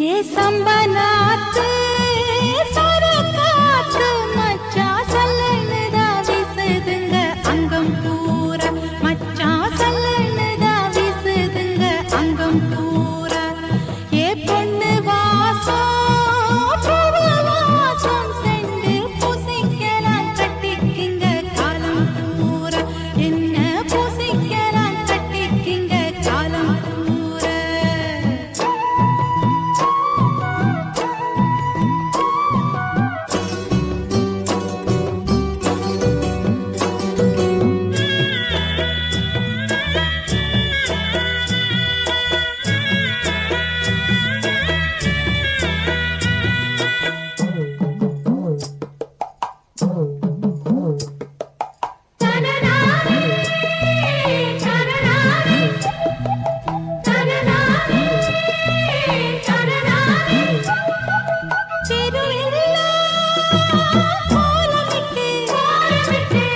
ஏ சம்பனாத்து சரக்காத்து மச்சா சல்லனுதா வீசுதுங்க அங்கம் பூரா மச்சா சல்லனுதா விசுதுங்க அங்கம் பூரா Thank you.